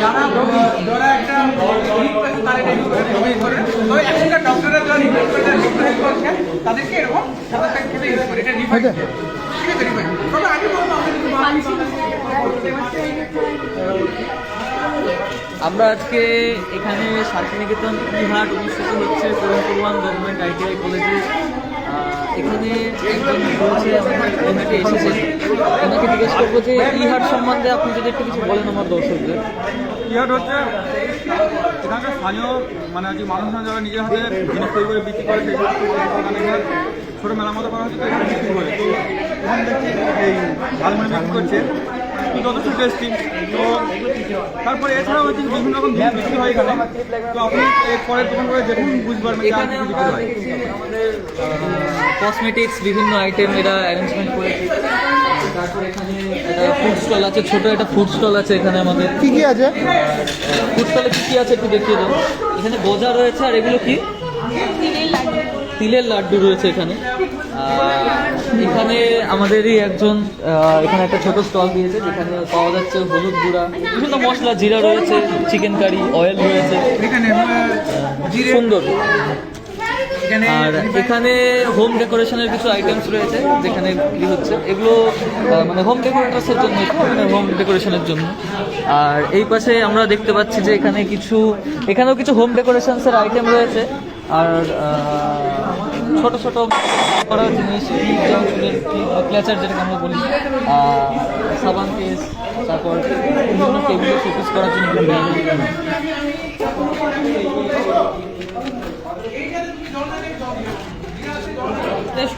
যারা যারা একটা এখনকার ডক্টররা যারা রিপোর্ট করে রিপোর্ট করছে তাদেরকে এরকম সাদা প্যাক খেতে ইউজ করে এটা রিফাইন ঠিক আছে রিফাইন তবে আমি বলব আমাদের যদি আমরা আজকে এখানে শান্তিনিকেতন ইহাট অনুষ্ঠিত হচ্ছে পূর্বান গভর্নমেন্ট আইটিআই কলেজে এখানে একজন রয়েছে আমাদের এসেছেন। ওনাকে জিজ্ঞেস করব যে, ইহার সম্বন্ধে আপনি যদি একটু কিছু বলেন আমার দর্শকদের। ইহাট হচ্ছে, এখানকার স্থানীয় মানে যে মানুষজন যারা নিজের হাতে জিনিস তৈরি করে, বিক্রি করে ছোটো মেলার মতো করা হচ্ছে তো এখানে বিক্রি করে। তো এই ঝালমুড়ি বিক্রি করছে। তো যথেষ্ট টেস্টি তো তারপরে এছাড়াও হচ্ছে বিভিন্ন রকম জিনিস বিক্রি হয় এখানে তো আপনি এর পরের দোকান করে দেখুন বুঝতে পারবেন এখানে আমাদের কসমেটিক্স বিভিন্ন আইটেম এরা অ্যারেঞ্জমেন্ট করেছে তারপর এখানে একটা ফুড স্টল আছে ছোট একটা ফুড স্টল আছে এখানে আমাদের। কি কি আছে? ফুড স্টলে কি কি আছে একটু দেখিয়ে দাও এখানে গজা রয়েছে আর এগুলো কি? তিলের লাড্ডু রয়েছে এখানে। এখানে আমাদেরই একজন এখানে একটা ছোট স্টল দিয়েছে যেখানে পাওয়া যাচ্ছে হলুদ গুঁড়া বিভিন্ন মশলা জিরা রয়েছে চিকেন কারি অয়েল রয়েছে। সুন্দর। আর এখানে হোম ডেকোরেশনের কিছু আইটেমস রয়েছে যেখানে বিক্রি হচ্ছে এগুলো মানে হোম ডেকোরেটার্সের জন্য মানে হোম ডেকোরেশনের জন্য। আর এই পাশে আমরা দেখতে পাচ্ছি যে এখানে কিছু এখানেও কিছু হোম ডেকোরেশনসের আইটেম রয়েছে। আর ছোট ছোট করা জিনিস ক্লিপ যেমন চুলের ক্লেচার যেটাকে আমরা বলি সাবান কেস তারপর বিভিন্ন টেবিলে শোপিস করার জন্য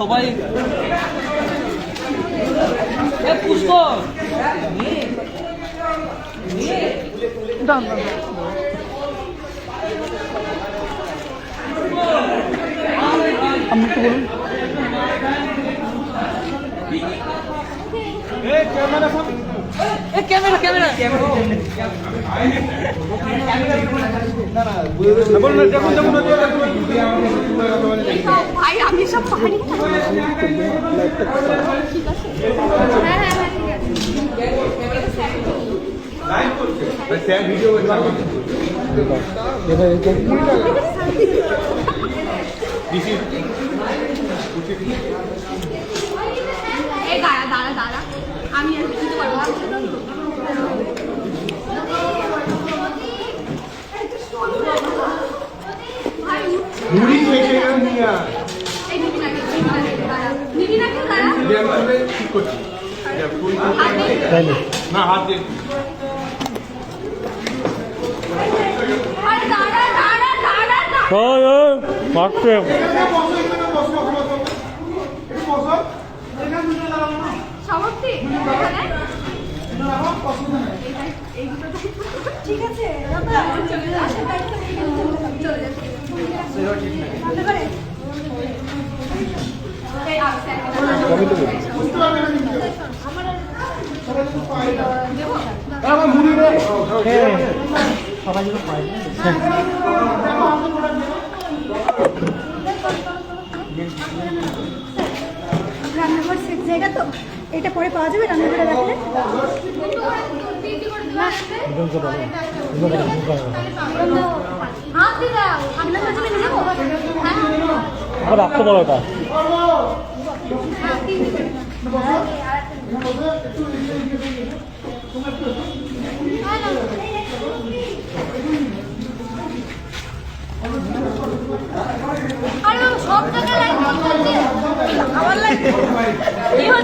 সবাই পুষ্প এ ক্যামেরা ক্যামেরা। বলুন না, দেখুন দেখুন ওই যে দেখুন। ভাই আমি সব পারি না। ঠিক আছে হ্যাঁ হ্যাঁ হ্যাঁ ঠিক আছে এই দাঁড়া দাঁড়া দাঁড়া আমি আর কিছু পারব না। ভাই উঠছে। এই নিবি না কেউ, নিবি না কেউ, দাঁড়া। নিবি না কেউ, দাঁড়া। হাত দে। না হাত দিয়ে আরে দাঁড়া, দাঁড়া, দাঁড়া, দাঁড়া। তো- ঠিক আছে? রান্নাঘর সেট জায়গা তো? এটা পরে পাওয়া যাবে রান্নাঘরে রাখলে? রাখতে পারো এটা। হ্যাঁ তিন দিকে আরে বাবা, সব জায়গায় লাইট জ্বলছে। আমার লাইট কি হচ্ছে এসব? আমি গজা পাইনি তাই না? না, না, না, না। আমার ঘর লাইট